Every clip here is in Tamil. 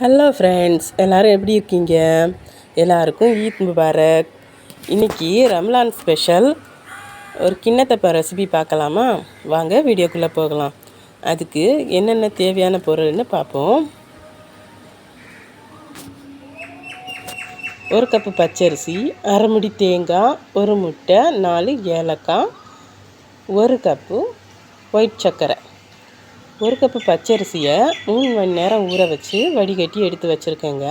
ஹலோ ஃப்ரெண்ட்ஸ் எல்லோரும் எப்படி இருக்கீங்க? எல்லாருக்கும் ஈத் முபாரக். இன்றைக்கி ரம்லான் ஸ்பெஷல் ஒரு கிண்ணத்தப்பா ரெசிபி பார்க்கலாமா? வாங்க வீடியோக்குள்ளே போகலாம். அதுக்கு என்னென்ன தேவையான பொருள்னு பார்ப்போம். ஒரு கப்பு பச்சரிசி அரை முடி தேங்காய் ஒரு முட்டை நாலு ஏலக்காய் ஒரு கப்பு ஒயிட் சர்க்கரை. ஒரு கப்பு பச்சரிசியை மூணு மணி நேரம் ஊற வச்சு வடிகட்டி எடுத்து வச்சுருக்கேங்க.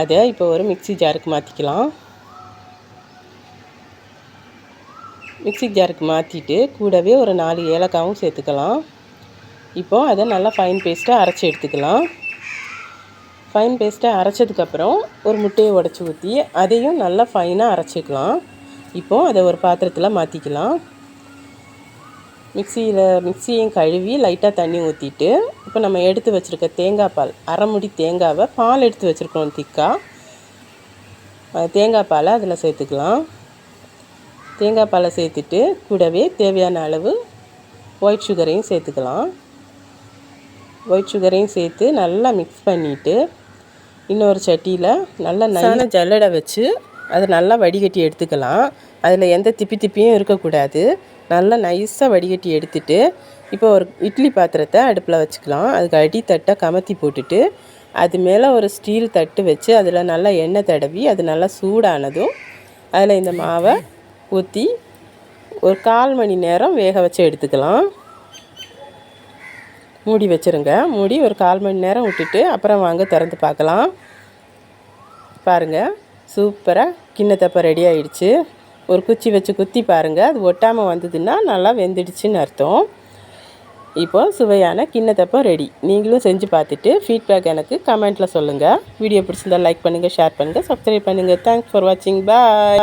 அதை இப்போ ஒரு மிக்சி ஜாருக்கு மாற்றிக்கலாம் மிக்சி ஜாருக்கு மாற்றிட்டு கூடவே ஒரு நாலு ஏலக்காவும் சேர்த்துக்கலாம். இப்போ அதை நல்லா ஃபைன் பேஸ்ட்டாக அரைச்சி எடுத்துக்கலாம். ஃபைன் பேஸ்ட்டாக அரைச்சதுக்கப்புறம் ஒரு முட்டையை உடச்சி ஊற்றி அதையும் நல்லா ஃபைனாக அரைச்சிக்கலாம். இப்போது அதை ஒரு பாத்திரத்தில் மாற்றிக்கலாம் மிக்சியில் மிக்சியும் கழுவி லைட்டாக தண்ணி ஊற்றிட்டு இப்போ நம்ம எடுத்து வச்சுருக்க தேங்காய் பால் அரை முடி தேங்காவை பால் எடுத்து வச்சுருக்கோம் திக்கா. தேங்காய் பாலை அதில் சேர்த்துக்கலாம். தேங்காய் பாலை சேர்த்துட்டு கூடவே தேவையான அளவு ஒயிட் சுகரையும் சேர்த்துக்கலாம். ஒயிட் சுகரையும் சேர்த்து நல்லா மிக்ஸ் பண்ணிவிட்டு இன்னொரு சட்டியில் நல்லா நல்ல ஜல்லடை வச்சு அதை நல்லா வடிகட்டி எடுத்துக்கலாம். அதில் எந்த திப்பி திப்பியும் இருக்கக்கூடாது. நல்லா நைஸாக வடிகட்டி எடுத்துட்டு இப்போ ஒரு இட்லி பாத்திரத்தை அடுப்பில் வச்சுக்கலாம். அதுக்கு அடித்தட்டை கமத்தி போட்டுட்டு அது மேலே ஒரு ஸ்டீல் தட்டு வச்சு அதில் நல்லா எண்ணெய் தடவி அது நல்லா சூடானதும் அதில் இந்த மாவை ஊற்றி ஒரு கால் மணி நேரம் வேக வச்சு எடுத்துக்கலாம். மூடி வச்சுருங்க. மூடி ஒரு கால் மணி நேரம் விட்டுட்டு அப்புறம் வாங்க திறந்து பார்க்கலாம். பாருங்கள் சூப்பராக கிண்ணத்தப்ப ரெடி ஆகிடுச்சு ஒரு குச்சி வச்சு குத்தி பாருங்கள் அது ஒட்டாமல் வந்ததுன்னா நல்லா வெந்துடுச்சுன்னு அர்த்தம். இப்போது சுவையான கிண்ணத்தப்பம் ரெடி நீங்களும் செஞ்சு பார்த்துட்டு ஃபீட்பேக் எனக்கு கமெண்ட்டில் சொல்லுங்கள் வீடியோ பிடிச்சிருந்தால் லைக் பண்ணுங்கள் ஷேர் பண்ணுங்கள் சப்ஸ்கிரைப் பண்ணுங்கள் தேங்க்ஸ் ஃபார் வாட்சிங் பாய்